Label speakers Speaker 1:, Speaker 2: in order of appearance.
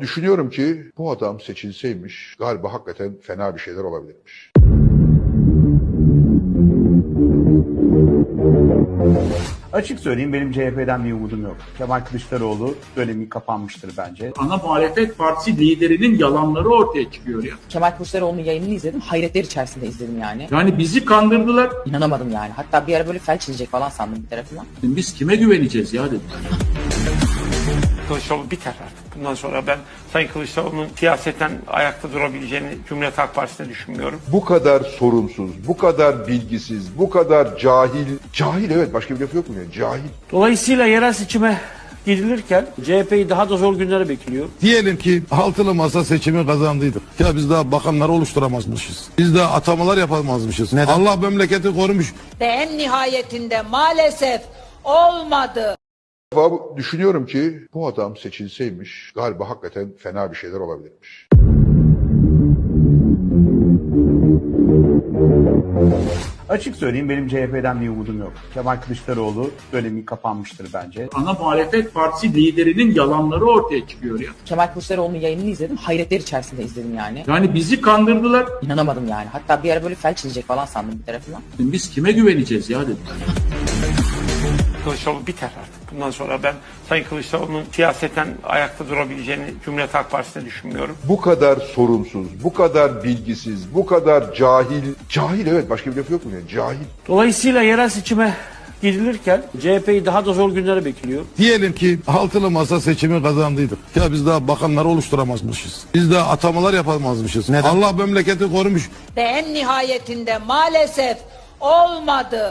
Speaker 1: düşünüyorum ki bu adam seçilseymiş galiba hakikaten fena bir şeyler olabilirmiş.
Speaker 2: Açık söyleyeyim benim CHP'den bir umudum yok. Kemal Kılıçdaroğlu dönemi kapanmıştır bence.
Speaker 3: ana muhalefet partisi liderinin yalanları ortaya çıkıyor ya.
Speaker 4: Kemal Kılıçdaroğlu'nun yayınını izledim. Hayretler içerisinde izledim yani.
Speaker 3: Yani bizi kandırdılar.
Speaker 4: İnanamadım yani. Hatta bir ara böyle felç çizecek falan sandım bir tarafından.
Speaker 3: Biz kime güveneceğiz ya dedim.
Speaker 5: Kılıçdaroğlu biter artık. Bundan sonra ben Sayın Kılıçdaroğlu'nun siyaseten ayakta durabileceğini Cumhuriyet Halk Partisi'ne düşünmüyorum.
Speaker 1: Bu kadar sorumsuz, bu kadar bilgisiz, bu kadar cahil, cahil evet başka bir laf yok mu yani cahil.
Speaker 6: Dolayısıyla yerel seçime gidilirken CHP'yi daha da zor günlere bekliyor.
Speaker 7: Diyelim ki altılı masa seçimi kazandıydık. Ya biz daha bakanları oluşturamazmışız. Biz daha atamalar yapamazmışız. Neden? Allah memleketi korumuş.
Speaker 8: Ve en nihayetinde maalesef olmadı.
Speaker 1: Defa düşünüyorum ki bu adam seçilseymiş galiba hakikaten fena bir şeyler olabilirmiş.
Speaker 2: Açık söyleyeyim benim CHP'den bir umudum yok. Kemal Kılıçdaroğlu dönemi kapanmıştır bence.
Speaker 3: Ana muhalefet partisi liderinin yalanları ortaya çıkıyor ya.
Speaker 4: Kemal Kılıçdaroğlu'nun yayınını izledim. Hayretler içerisinde izledim yani.
Speaker 3: Yani bizi kandırdılar.
Speaker 4: İnanamadım yani. Hatta bir ara böyle felç çizecek falan sandım bir tarafından.
Speaker 3: Biz kime güveneceğiz ya dedim.
Speaker 5: Kılıçdaroğlu biter artık. Bundan sonra ben Sayın Kılıçdaroğlu'nun siyaseten ayakta durabileceğini Cumhuriyet Halk Partisi'ne düşünmüyorum.
Speaker 1: Bu kadar sorumsuz, bu kadar bilgisiz, bu kadar cahil, cahil evet başka bir laf yok mu yani cahil.
Speaker 6: Dolayısıyla yerel seçime gidilirken CHP'yi daha da zor günlere bekliyor.
Speaker 7: Diyelim ki altılı masa seçimi kazandıydık. Ya biz daha bakanları oluşturamazmışız. Biz daha atamalar yapamazmışız. Neden? Allah memleketi korumuş.
Speaker 8: Ve en nihayetinde maalesef olmadı.